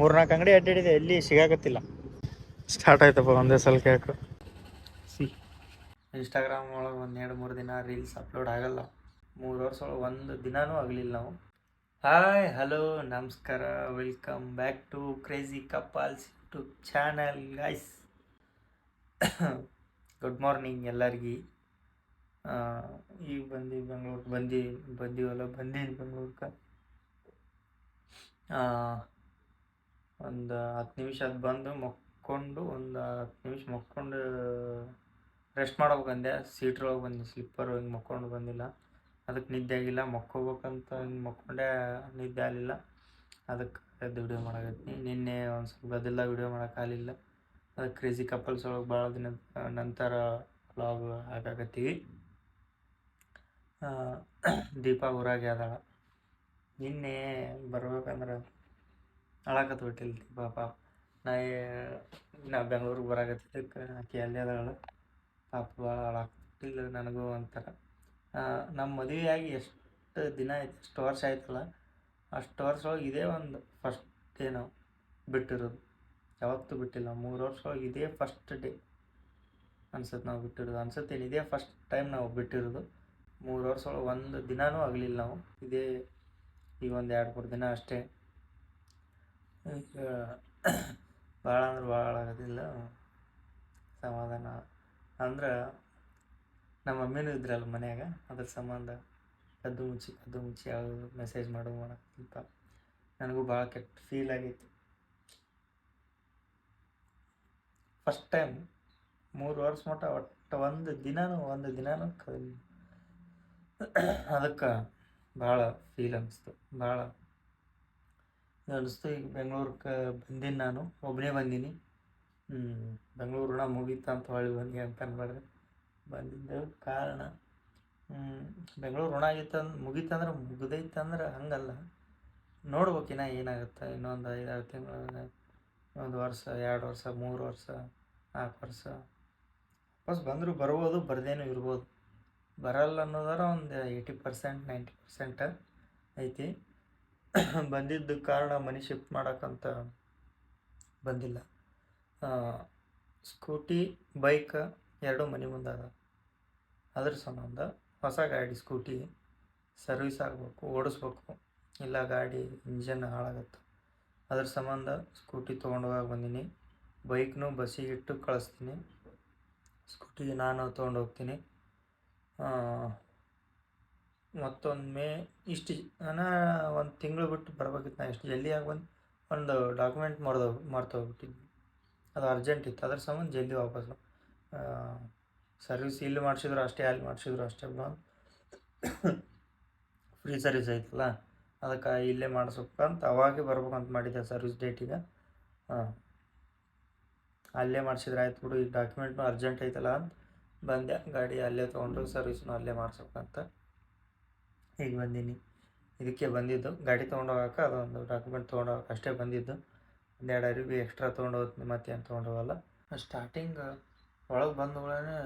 ಮೂರ್ನಾಲ್ಕು ಅಂಗಡಿ ಅಡ್ಡಾಡಿದೆ ಎಲ್ಲಿ ಸಿಗಾಕತ್ತಿಲ್ಲ. ಸ್ಟಾರ್ಟ್ ಆಯ್ತಪ್ಪ ಒಂದೇ ಸಲ ಕೇಕು. ಸಿ. ಇನ್ಸ್ಟಾಗ್ರಾಮ್ ಒಳಗೆ ಒಂದು ಎರಡು ಮೂರು ದಿನ ರೀಲ್ಸ್ ಅಪ್ಲೋಡ್ ಆಗಲ್ಲ. ಮೂರು ವರ್ಷ ಒಳಗೆ ಒಂದು ದಿನಾನೂ ಆಗಲಿಲ್ಲ ನಾವು. ಹಾಯ್ ಹಲೋ ನಮಸ್ಕಾರ welcome back to crazy couples YouTube channel guys good morning ಎಲ್ಲರಿಗೆ. ಈಗ ಬಂದು ಬೆಂಗ್ಳೂರಿಗೆ ಬಂದು ಬಂದೀವಲ್ಲ ಬಂದೀನಿ ಬೆಂಗ್ಳೂರ್ಗೆ. ಒಂದು ಹತ್ತು ನಿಮಿಷ ಅದು ಬಂದು ಮಕ್ಕೊಂಡು, ಒಂದು ಹತ್ತು ನಿಮಿಷ ಮಕ್ಕೊಂಡು ರೆಸ್ಟ್ ಮಾಡ್ಬೇಕಂದೆ. ಸೀಟ್ರೊಳಗೆ ಬಂದು. ಸ್ಲಿಪ್ಪರ್ ಹಿಂಗೆ ಮಕ್ಕೊಂಡು ಬಂದಿಲ್ಲ. ಅದಕ್ಕೆ ನಿದ್ದೆ ಆಗಿಲ್ಲ. ಮಕ್ಕೋಬೇಕಂತ ಹಿಂಗೆ ಮಕ್ಕೊಂಡೆ, ನಿದ್ದೆ ಆಗಲಿಲ್ಲ. ಅದಕ್ಕೆ ಎದ್ದು ವಿಡಿಯೋ ಮಾಡಕತ್ತೀನಿ ನಿನ್ನೆ ಒಂದು ಸ್ವಲ್ಪ ಅದೆಲ್ಲ ವಿಡಿಯೋ ಮಾಡೋಕ್ಕಾಗಲಿಲ್ಲ ಅದಕ್ಕೆ ಕ್ರೇಜಿ ಕಪಲ್ಸ್ ಒಳಗೆ ಭಾಳ ದಿನ ನಂತರ ವ್ಲಾಗ್ ಹಾಕಾಕತ್ತೀವಿ. ದೀಪಾ ಊರಾಗೆ ಅದಾಳ. ನಿನ್ನೆ ಬರ್ಬೇಕಂದ್ರೆ ಅಳಕತ್ ಬಿಟ್ಟಿಲ್ಲ ದೀಪಾ ಪಾಪ. ನಾ ನಾ ಬೆಂಗ್ಳೂರಿಗೆ ಬರಾಕತ್ತಿದ್ದಕ್ಕೆ ಆಕೆ ಅಲ್ಲೇ ಅದಾಳ. ಪಾಪ ಭಾಳ ಅಳಾಕತ್ತಿಲ್ಲ ನನಗೂ ಒಂಥರ. ನಮ್ಮ ಮದುವೆಯಾಗಿ ಎಷ್ಟು ದಿನ ಆಯ್ತು, ಎಷ್ಟು ವರ್ಷ ಆಯ್ತಲ್ಲ, ಅಷ್ಟು ವರ್ಷ ಇದೇ ಒಂದು ಫಸ್ಟ್ ಡೇ ನಾವು ಬಿಟ್ಟಿರೋದು. ಯಾವತ್ತೂ ಬಿಟ್ಟಿಲ್ಲ, ಮೂರು ವರ್ಷ ಇದೇ ಫಸ್ಟ್ ಡೇ ಅನ್ಸುತ್ತೆ ನಾವು ಬಿಟ್ಟಿರೋದು. ಅನ್ಸುತ್ತೇನು ಇದೇ ಫಸ್ಟ್ ಟೈಮ್ ನಾವು ಬಿಟ್ಟಿರೋದು. ಮೂರು ವರ್ಷ ಒಂದು ದಿನಾನೂ ಆಗಲಿಲ್ಲ ನಾವು. ಇದೇ ಈ ಒಂದು ಎರಡು ಮೂರು ದಿನ ಅಷ್ಟೇ. ಈಗ ಭಾಳ ಅಂದ್ರೆ ಭಾಳ ಆಗೋದಿಲ್ಲ. ಸಮಾಧಾನ. ಅಂದ್ರೆ ನಮ್ಮ ಮಮ್ಮಿನೂ ಇದ್ರಲ್ಲ ಮನ್ಯಾಗ, ಅದ್ರ ಸಂಬಂಧ ಕದ್ದು ಮುಚ್ಚಿ ಕದ್ದು ಮುಚ್ಚಿ ಯಾವುದು ಮೆಸೇಜ್ ಮಾಡು ಮಾಡೋಕ್ಕಿಂತ ನನಗೂ ಭಾಳ ಕೆಟ್ಟ ಫೀಲ್ ಆಗೈತಿ ಫಸ್ಟ್ ಟೈಮ್ ಮೂರು ವರ್ಷ ಮಟ್ಟ ಒಟ್ಟು ಒಂದು ದಿನನೂ, ಒಂದು ದಿನಾನು ಕಲ್ ಅದಕ್ಕೆ ಭಾಳ ಫೀಲ್ ಅನ್ನಿಸ್ತು ಭಾಳ ಅನಿಸ್ತು ಈಗ ಬೆಂಗ್ಳೂರ್ಗೆ ಬಂದೀನಿ ನಾನು. ಒಬ್ಬನೇ ಬಂದೀನಿ. ಬೆಂಗಳೂರು ಋಣ ಮುಗೀತು ಅಂತ ಹೊಳ್ಳಿ ಬಂದಿ ಅಂತ ಅನ್ಬೇಡ್ರಿ. ಬಂದಿದ್ದ ಕಾರಣ ಬೆಂಗಳೂರು ಋಣ ಆಗಿತ್ತು ಅಂದ್ರೆ ಮುಗೀತಂದ್ರೆ ಮುಗ್ದೈತಂದ್ರೆ ಹಂಗಲ್ಲ. ನೋಡ್ಬೇಕಿನ ಏನಾಗುತ್ತೆ, ಇನ್ನೊಂದು ಐದಾರು ತಿಂಗಳು ಒಂದು ವರ್ಷ, ಎರಡು ವರ್ಷ, ಮೂರು ವರ್ಷ ನಾಲ್ಕು ವರ್ಷ. ವಾಪಸ್ ಬಂದರೂ ಬರ್ಬೋದು, ಬರ್ದೇನೂ ಇರ್ಬೋದು. ಬರಲ್ಲ ಅನ್ನೋದಾರ ಒಂದು ಏಯ್ಟಿ ಪರ್ಸೆಂಟ್, ನೈಂಟಿ ಪರ್ಸೆಂಟ್ ಐತಿ. ಬಂದಿದ್ದ ಕಾರಣ ಮನೆ ಶಿಫ್ಟ್ ಮಾಡೋಕ್ಕಂತ ಬಂದಿಲ್ಲ. ಸ್ಕೂಟಿ, ಬೈಕ್ ಎರಡೂ ಮನೆ ಮುಂದೆ ಅದ ಅದ್ರ ಸಂಬಂಧ ಹೊಸ ಗಾಡಿ ಸ್ಕೂಟಿ ಸರ್ವಿಸ್ ಆಗಬೇಕು, ಓಡಿಸ್ಬೇಕು. ಇಲ್ಲ ಗಾಡಿ ಇಂಜನ್ ಹಾಳಾಗತ್ತೆ. ಅದ್ರ ಸಂಬಂಧ ಸ್ಕೂಟಿ ತೊಗೊಂಡೋಗಾಗ ಬಂದೀನಿ. ಬೈಕ್ನೂ ಬಸ್ಸಿಗೆ ಇಟ್ಟು ಕಳಿಸ್ತೀನಿ. ಸ್ಕೂಟಿ ನಾನು ತೊಗೊಂಡು ಹೋಗ್ತೀನಿ. ಮತ್ತೊಂದು ಮೇ ಇಷ್ಟು ನಾನು ಒಂದು ತಿಂಗಳು ಬಿಟ್ಟು ಬರ್ಬೇಕಿತ್ತು. ನಾ ಇಷ್ಟು ಜಲ್ದಿ ಆಗಿ ಬಂದು ಒಂದು ಡಾಕ್ಯುಮೆಂಟ್ ಮರ್ದೋ ಮರ್ತೋಗ್ಬಿಟ್ಟಿದ್ವಿ ಅದು ಅರ್ಜೆಂಟ್ ಇತ್ತು. ಅದ್ರ ಸಂಬಂಧ ಜಲ್ದಿ ವಾಪಸ್ಸು. ಸರ್ವಿಸ್ ಇಲ್ಲಿ ಮಾಡಿಸಿದ್ರು ಅಷ್ಟೇ, ಅಲ್ಲಿ ಮಾಡಿಸಿದ್ರು ಅಷ್ಟೇ ಫ್ರೀ ಸರ್ವಿಸ್ ಐತಲ್ಲ, ಅದಕ್ಕೆ ಇಲ್ಲೇ ಮಾಡಿಸ್ಬೇಕಂತ ಅವಾಗೆ ಬರ್ಬೇಕಂತ ಮಾಡಿದ್ದೆ ಸರ್ವಿಸ್ ಡೇಟಿಗೆ ಹಾಂ ಅಲ್ಲೇ ಮಾಡಿಸಿದ್ರೆ ಆಯ್ತು ಬಿಡು. ಈ ಡಾಕ್ಯುಮೆಂಟ್ನು ಅರ್ಜೆಂಟ್ ಐತಲ್ಲ ಅಂತ ಬಂದೆ. ಗಾಡಿ ಅಲ್ಲೇ ತೊಗೊಂಡು ಸರ್ವಿಸ್ನು ಅಲ್ಲೇ ಮಾಡಿಸ್ಬೇಕಂತ. ಈಗ ಬಂದೀನಿ. ಇದಕ್ಕೆ ಬಂದಿದ್ದು ಗಾಡಿ ತೊಗೊಂಡೋಗಕ್ಕೆ ಅದೊಂದು ಡಾಕ್ಯುಮೆಂಟ್ ತೊಗೊಂಡೋಗಕ್ಕೆ ಅಷ್ಟೇ ಬಂದಿದ್ದು. ಒಂದೆರಡು ಅರಿವಿ ಎಕ್ಸ್ಟ್ರಾ ತೊಗೊಂಡು ಮತ್ತೆ ಮತ್ತೇನು ತೊಗೊಂಡೋಗಲ್ಲ. ಸ್ಟಾರ್ಟಿಂಗ್ ಒಳಗೆ ಬಂದ ಕೂಡಲೇ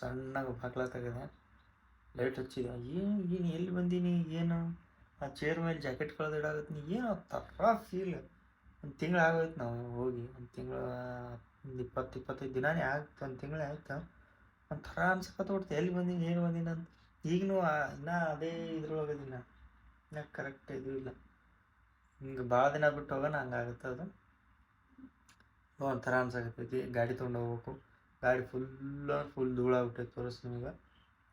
ಸಣ್ಣಗೆ ಬಾಗ್ಲ ತೆಗೆದೆ ಲೈಟ್ ಹಚ್ಚಿದೆ. ಏನು ಏನು ಎಲ್ಲಿ ಬಂದೀನಿ? ಏನು? ಆ ಚೇರ್ ಮೇಲೆ ಜಾಕೆಟ್ ಕಳೆದು ಇಡಾಗತ್ತೀನಿ ಏನು ಥರ ಫೀಲ್ ಒಂದು ತಿಂಗಳು ಆಗೋಯ್ತು ನಾವು ಹೋಗಿ. ಒಂದು ತಿಂಗಳು ಒಂದು ಇಪ್ಪತ್ತು ಇಪ್ಪತ್ತೈದು ದಿನಾನೇ ಆಗ್ತು ಒಂದು ತಿಂಗಳೇ ಆಯ್ತು. ಒಂಥರ ಅನ್ಸಕತ್ತ ಬಿಡ್ತು ಎಲ್ಲಿ ಬಂದೀನಿ ಏನು ಬಂದೀನಿ ಅಂತ. ಈಗಲೂ ನಾ ಅದೇ ಇದ್ರೊಳಗೆ ದಿನ ನಾ ಕರೆಕ್ಟ್ ಇದು ಇಲ್ಲ. ಹಿಂಗೆ ಭಾಳ ದಿನ ಬಿಟ್ಟು ಹೋಗೋಣ ಹಂಗಾಗುತ್ತೆ ಅದು. ಒಂಥರ ಅನ್ಸಕತ್ತೈತಿ ಗಾಡಿ ತೊಗೊಂಡು ಹೋಗ್ಬೇಕು. ಗಾಡಿ ಫುಲ್ ಫುಲ್ ಧೂಳಾಗ್ಬಿಟ್ಟೈತೆ ತೋರಿಸ್ ನಿಮಗೆ.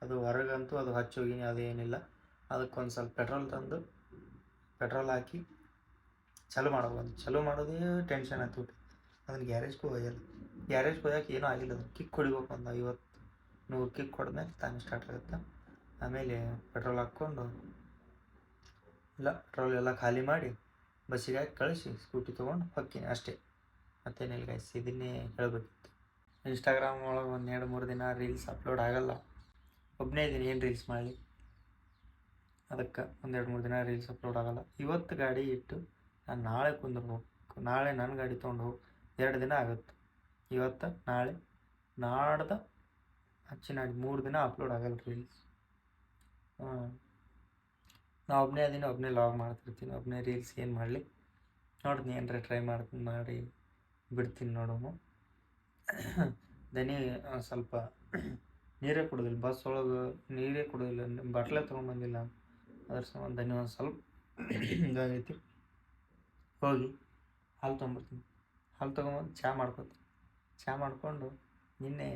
ಅದು ಹೊರಗಂತೂ ಅದು ಹಚ್ಚೋಗಿನಿ ಅದು ಏನಿಲ್ಲ. ಅದಕ್ಕೊಂದು ಸ್ವಲ್ಪ ಪೆಟ್ರೋಲ್ ತಂದು ಪೆಟ್ರೋಲ್ ಹಾಕಿ ಚಲು ಮಾಡೋದು ಚಲು ಮಾಡೋದೇ ಟೆನ್ಷನ್ ಆಯ್ತು ಅದನ್ನು ಗ್ಯಾರೇಜ್ಗೂ ಒಯ್ಯಲ್ಲ ಗ್ಯಾರೇಜ್ಗೆ ಒಯ್ಯಕ್ಕೆ ಏನೂ ಆಗಿಲ್ಲ. ಅದನ್ನು ಕಿಕ್ ಹೊಡಿಬೇಕು ಒಂದು ಐವತ್ತು ನೂರು ಕಿಕ್ ಹೊಡೆದ್ಮೇಲೆ ತಾನೇ ಸ್ಟಾರ್ಟ್ ಆಗುತ್ತೆ. ಆಮೇಲೆ ಪೆಟ್ರೋಲ್ ಹಾಕ್ಕೊಂಡು ಇಲ್ಲ ಪೆಟ್ರೋಲ್ ಎಲ್ಲ ಖಾಲಿ ಮಾಡಿ ಬಸ್ಸಿಗೆ ಹಾಕಿ ಕಳಿಸಿ ಸ್ಕೂಟಿ ತೊಗೊಂಡು ಹೊಕ್ಕೀನಿ ಅಷ್ಟೇ. ಮತ್ತೇನಿಲ್ಲ ಗೈಸ್ ಇದನ್ನೇ ಹೇಳಬೇಕಿತ್ತು. ಇನ್ಸ್ಟಾಗ್ರಾಮ್ ಒಳಗೆ ಒಂದು ಎರಡು ಮೂರು ದಿನ ರೀಲ್ಸ್ ಅಪ್ಲೋಡ್ ಆಗಲ್ಲ. ಒಬ್ಬನೇ ಇದ್ದೀನಿ ಏನು ರೀಲ್ಸ್ ಮಾಡಲಿ? ಅದಕ್ಕೆ ಒಂದೆರಡು ಮೂರು ದಿನ ರೀಲ್ಸ್ ಅಪ್ಲೋಡ್ ಆಗಲ್ಲ. ಇವತ್ತು ಗಾಡಿ ಇಟ್ಟು ನಾನು ನಾಳೆ ಕುಂದ್ರಬೇಕು ನಾಳೆ ನನ್ನ ಗಾಡಿ ತೊಗೊಂಡು ಹೋಗಿ, ಎರಡು ದಿನ ಆಗುತ್ತೆ. ಇವತ್ತು, ನಾಳೆ, ನಾಡ್ದ ಹಚ್ಚಿನಾಡಿ ಮೂರು ದಿನ ಅಪ್ಲೋಡ್ ಆಗಲ್ಲ ರೀಲ್ಸ್ ನಾ ಒಬ್ಬನೇ ಅದೀನಿ ಒಬ್ಬನೇ ಲಾಗ್ ಮಾಡ್ತಿರ್ತೀನಿ ಒಬ್ಬನೇ ರೀಲ್ಸ್ ಏನು ಮಾಡಲಿ. ನೋಡ್ತೀನಿ ಏನರ ಟ್ರೈ ಮಾಡ್ತೀನಿ ಮಾಡಿ ಬಿಡ್ತೀನಿ ನೋಡೋನು ದನಿ ಸ್ವಲ್ಪ ನೀರೇ ಕುಡ್ದಿಲ್ಲ ಬಸ್ ಒಳಗೆ ನೀರೇ ಕೊಡೋದಿಲ್ಲ, ಬಟ್ಲೆ ತೊಗೊಂಬಂದಿಲ್ಲ ಅದ್ರ ಸಂಬಂಧ ದನಿ ಒಂದು ಸ್ವಲ್ಪ ಇದಾಗೈತಿ. ಹೋಗಿ ಹಾಲು ತೊಗೊಂಬರ್ತೀನಿ ಹಾಲು ತೊಗೊಂಬಂದು ಚಹಾ ಮಾಡ್ಕೊತೀನಿ. ಚಹಾ ಮಾಡಿಕೊಂಡು ನಿನ್ನೆ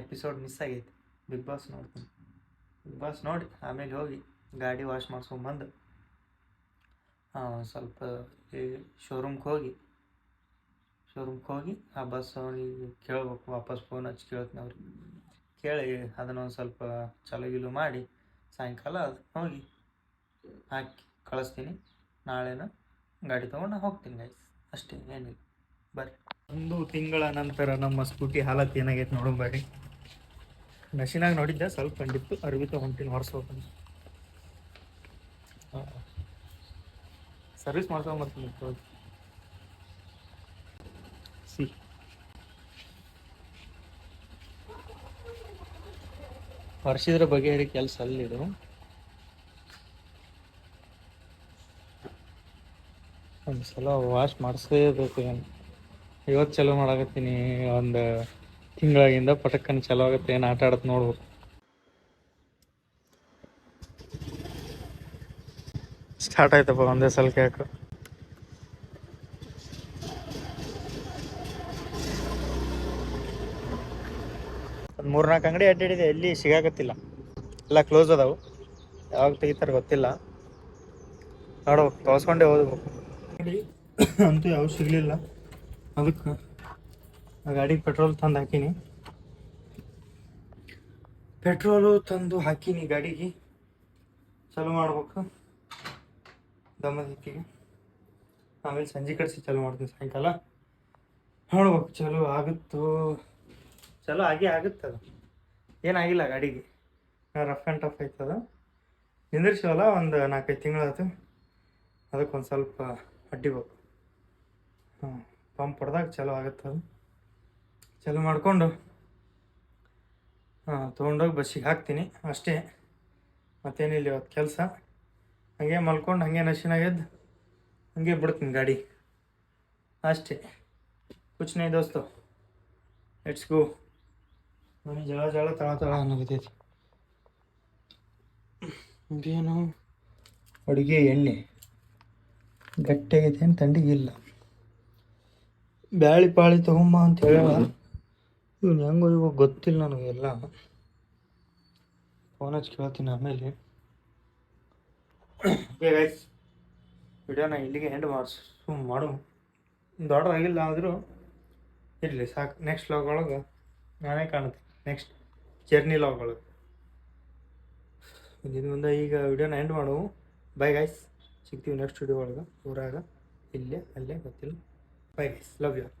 ಎಪಿಸೋಡ್ ಮಿಸ್ ಆಗೈತೆ. ಬಿಗ್ ಬಾಸ್ ನೋಡ್ತೀನಿ. ಬಾಸ್ ನೋಡಿ, ಆಮೇಲೆ ಹೋಗಿ ಗಾಡಿ ವಾಶ್ ಮಾಡ್ಸ್ಕೊಂಬಂದು ಸ್ವಲ್ಪ ಈ ಶೋರೂಮ್ಗೆ ಹೋಗಿ ಶೋರೂಮ್ಗೆ ಹೋಗಿ ಆ ಬಸ್ ಅವನಿಗೆ ಕೇಳ್ಬೇಕು, ವಾಪಸ್ ಫೋನ್ ಹಚ್ಚಿ ಕೇಳ್ತೀನಿ ಅವ್ರಿಗೆ. ಕೇಳಿ ಅದನ್ನ ಒಂದು ಸ್ವಲ್ಪ ಚಲೋ ಗಿಲು ಮಾಡಿ, ಸಾಯಂಕಾಲ ಅದು ಹೋಗಿ ಹಾಕಿ ಕಳಿಸ್ತೀನಿ. ನಾಳೆನ ಗಾಡಿ ತೊಗೊಂಡು ಹೋಗ್ತೀನಿ ಗೈಸ್ ಅಷ್ಟೇ, ಏನಿಲ್ಲ. ಬರ್ರಿ. ಒಂದು ತಿಂಗಳ ನಂತರ ನಮ್ಮ ಸ್ಕೂಟಿ ಹಾಲತ್ತು ಏನಾಗೈತೆ ನೋಡೋಣ ಬರ್ರಿ. ನಶಿನಾಗ ನೋಡಿದ್ದೆ, ಸ್ವಲ್ಪ ಕಂಡಿತ್ತು. ಅರ್ವಿ ತೊಗೊಂತೀನಿ ಹೊರ್ಸ್ಬೇಕಂತ ಸರ್ವಿಸ್ ಮಾಡ್ಕೊಂಬರ್ತೀನಿ ಬರ್ತೀನಿ ಸಿ. ವರ್ಷಿದ್ರ ಬಗೆಹರಿ ಕೆಲಸ ಅಲ್ಲಿದು ಒಂದ್ಸಲ ವಾಶ್ ಮಾಡಿಸಲೇಬೇಕು ಏನು? ಇವತ್ತು ಚಲೋ ಮಾಡಾಕತ್ತೀನಿ, ಒಂದು ತಿಂಗಳಾಗಿಂದ ಪಟಕ್ಕನ ಚಲೋ ಆಗುತ್ತೆ ಏನು ಆಟ ಆಡತ್ ನೋಡ್ಬೇಕು. ಸ್ಟಾರ್ಟ್ ಆಯ್ತಪ್ಪ, ಒಂದೇ ಸಲ ಕೇಕ್. ಒಂದು ಮೂರ್ನಾಲ್ಕು ಅಂಗಡಿ ಅಡ್ಡಾಡಿದೆ ಎಲ್ಲಿ ಸಿಗಾಕತ್ತಿಲ್ಲ. ಎಲ್ಲ ಕ್ಲೋಸ್ ಅದಾವು. ಯಾವಾಗ ತೆಗಿತಾರೆ ಗೊತ್ತಿಲ್ಲ. ನೋಡ್ಬೇಕು, ತೋರ್ಸ್ಕೊಂಡೇ ಓದ್ಬೇಕು. ಅಂತೂ ಯಾವ ಸಿಗಲಿಲ್ಲ. ಅದಕ್ಕೆ ಗಾಡಿಗೆ ಪೆಟ್ರೋಲ್ ತಂದು ಹಾಕೀನಿ. ಪೆಟ್ರೋಲು ತಂದು ಹಾಕೀನಿ ಗಾಡಿಗೆ. ಚಾಲು ಮಾಡ್ಬೇಕು. ದಮ್ಮದಿಕ್ಕಿಗೆ ಆಮೇಲೆ ಸಂಜೆ ಕಡಿಸಿ ಚಾಲು ಮಾಡ್ತೀನಿ ಸಾಯಂಕಾಲ. ನೋಡ್ಬೇಕು ಚಲೋ ಆಗುತ್ತೋ. ಚಲೋ ಆಗೇ ಆಗುತ್ತೆ ಅದು. ಏನಾಗಿಲ್ಲ ಗಾಡಿಗೆ. ರಫ್ ಆ್ಯಂಡ್ ಟಫ್ ಆಯ್ತದ ನಿಂದಿರ್ಸಿವಲ್ಲ ಒಂದು ನಾಲ್ಕೈದು ತಿಂಗಳಾಯ್ತು. ಅದಕ್ಕೆ ಒಂದು ಸ್ವಲ್ಪ ಅಡ್ಡಿಬೇಕು. ಹಾಂ ಪಂಪ್ ಹೊಡೆದಾಗ ಚಲೋ ಆಗುತ್ತದು ಚಲೋ ಮಾಡಿಕೊಂಡು ಹಾಂ ತೊಗೊಂಡೋಗಿ ಬಸ್ಸಿಗೆ ಹಾಕ್ತೀನಿ ಅಷ್ಟೇ. ಮತ್ತೇನಿಲ್ಲ ಇವತ್ತು ಕೆಲಸ. ಹಾಗೆ ಮಲ್ಕೊಂಡು, ಹಂಗೆ ನಶಿನಾಗ ಹಾಗೆ ಹಂಗೆ ಬಿಡ್ತೀನಿ ಗಾಡಿ. ಅಷ್ಟೇ. ಕುಚ್ನೇ ದೋಸ್ತು. ಇಟ್ಸ್ ಗೋ ಮನೆ ಜಳ ಜಳ ತಳ ತಳ ಅನ್ನೋಗತೈತಿ. ಇದೇನು? ಅಡುಗೆ ಎಣ್ಣೆ. ಗಟ್ಟಿಯಾಗೈತೆ ಏನು ತಂಡಿಗಿಲ್ಲ ಬ್ಯಾಳಿ ಪಾಳಿ ತಗೊಂಬ ಅಂತ ಹೇಳ ಇವ್ನು ಹೆಂಗೋ ಇವಾಗ ಗೊತ್ತಿಲ್ಲ ನನಗೆಲ್ಲ ಫೋನ್ ಹಚ್ಚಿ ಕೇಳ್ತೀನಿ ಆಮೇಲೆ. ಗೈಸ್ ವಿಡಿಯೋನ ಇಲ್ಲಿಗೆ ಎಂಡ್ ಮಾಡಿಸು ಮಾಡು. ದೊಡ್ಡದಾಗಿಲ್ಲ ಆದರೂ ಇರಲಿ, ಸಾಕು. ನೆಕ್ಸ್ಟ್ ಲಾಗ್ ಒಳಗೆ ನಾನೇ ಕಾಣುತ್ತೆ. ನೆಕ್ಸ್ಟ್ ಜರ್ನಿ ಲಾಗ್ ಒಳಗೆ. ಇದು ಮುಂದೆ ಈಗ ವಿಡಿಯೋನ ಎಂಡ್ ಮಾಡು. ಬೈ ಗೈಸ್ ಸಿಗ್ತೀವಿ ನೆಕ್ಸ್ಟ್ ವಿಡಿಯೋ ಒಳಗೆ. ಊರಾಗ. ಇಲ್ಲೇ, ಅಲ್ಲೇ, ಗೊತ್ತಿಲ್ಲ. Bye guys love you